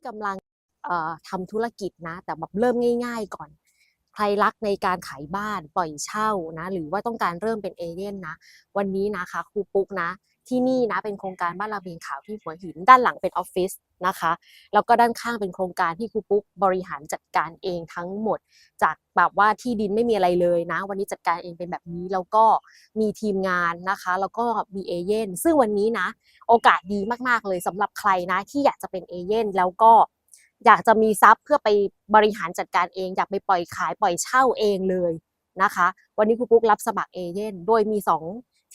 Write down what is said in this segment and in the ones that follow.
ที่กำลังเอ่อทำธุรกิจนะ แต่แบบเริ่มง่าย ๆ ก่อน ใครรักในการขายบ้านปล่อยเช่านะ หรือว่าต้องการเริ่มเป็นเอเย่นนะ วันนี้นะคะครูปุ๊กนะ ที่นี่นะเป็นโครงการบ้านระเบียงขาวที่หัวหิน ด้านหลังเป็นออฟฟิศนะคะแล้วก็ด้านข้างเป็นโครงการที่ครูปุ๊กบริหารจัดการเองทั้งหมด จากแบบว่าที่ดินไม่มีอะไรเลยนะ วันนี้จัดการเองเป็นแบบนี้แล้วก็มีทีมงานนะคะ แล้วก็มีเอเย่นซึ่งวันนี้นะ โอกาสดีมากๆเลยสำหรับใครนะที่อยากจะเป็นเอเย่นแล้วก็อยากจะมีทรัพย์เพื่อไปบริหารจัดการเอง อยากไปปล่อยขายปล่อยเช่าเองเลยนะคะ วันนี้ครูปุ๊กรับสมัครเอเย่นโดยมีสอง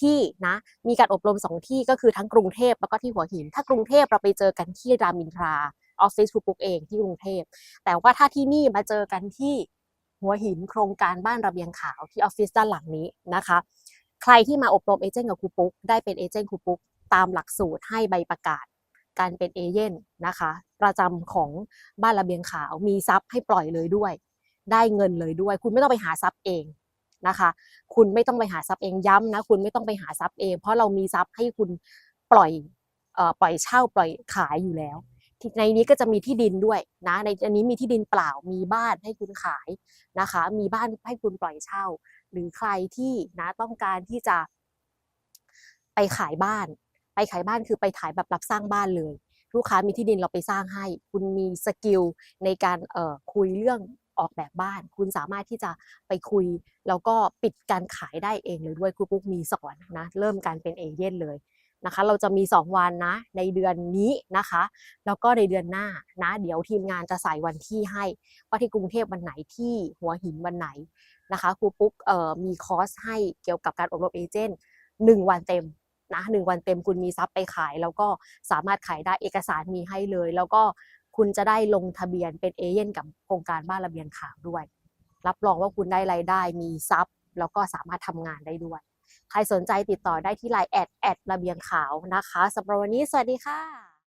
ที่นะมีการอบรมสองที่ก็คือทั้งกรุงเทพแล้วก็ที่หัวหิน ถ้ากรุงเทพเราไปเจอกันที่รามินทราออฟฟิศครูปุ๊กเองที่กรุงเทพแต่ว่าถ้าที่นี่มาเจอกันที่หัวหินโครงการบ้านระเบียงขาวที่ออฟฟิศด้านหลังนี้นะคะ ใครที่มาอบรมเอเจนต์กับครูปุ๊กได้เป็นเอเจนต์ครูปุ๊กตามหลักสูตรให้ใบประกาศการเป็นเอเย่นนะคะ ประจำของบ้านระเบียงขาวมีทรัพย์ให้ปล่อยเลยด้วย ได้เงินเลยด้วย คุณไม่ต้องไปหาทรัพย์เอง นะคะ คุณไม่ต้องไปหาทรัพย์เองย้ำนะ คุณไม่ต้องไปหาทรัพย์เอง เพราะเรามีทรัพย์ให้คุณปล่อยเอ่อปล่อยเช่าปล่อยขายอยู่แล้ว ในนี้ก็จะมีที่ดินด้วยนะในอันนี้มีที่ดินเปล่ามีบ้านให้คุณขายนะคะ มีบ้านให้คุณปล่อยเช่า หรือใครที่นะต้องการที่จะ ไปขายบ้าน ไปขายบ้านคือไปขายแบบรับสร้างบ้านเลยลูกค้ามีที่ดินเราไปสร้างให้ คุณมีสกิลในการเอ่อคุยเรื่อง ออกแบบบ้าน คุณสามารถที่จะไปคุย แล้วก็ปิดการขายได้เองเลยด้วยครูปุ๊กมีสอนนะเริ่มการเป็นเอเย่นเลยนะคะ เราจะมี 2 วันนะในเดือนนี้นะคะ แล้วก็ในเดือนหน้านะ เดี๋ยวทีมงานจะใส่วันที่ให้ว่าที่กรุงเทพวันไหนที่หัวหินวันไหนนะคะครูปุ๊กมีคอร์สให้เกี่ยวกับการอบรมเอเจนต์หนึ่งวันเต็มนะหนึ่งวันเต็มคุณมีทรัพย์ไปขาย แล้วก็สามารถขายได้เอกสารมีให้เลย แล้วก็ คุณจะได้ลงทะเบียนเป็นเอเย่นกับโครงการบ้านระเบียงขาวด้วย รับรองว่าคุณได้รายได้มีทรัพย์ แล้วก็สามารถทำงานได้ด้วย ใครสนใจติดต่อได้ที่ไลน์แอดแอดระเบียงขาวนะคะสำหรับวันนี้สวัสดีค่ะ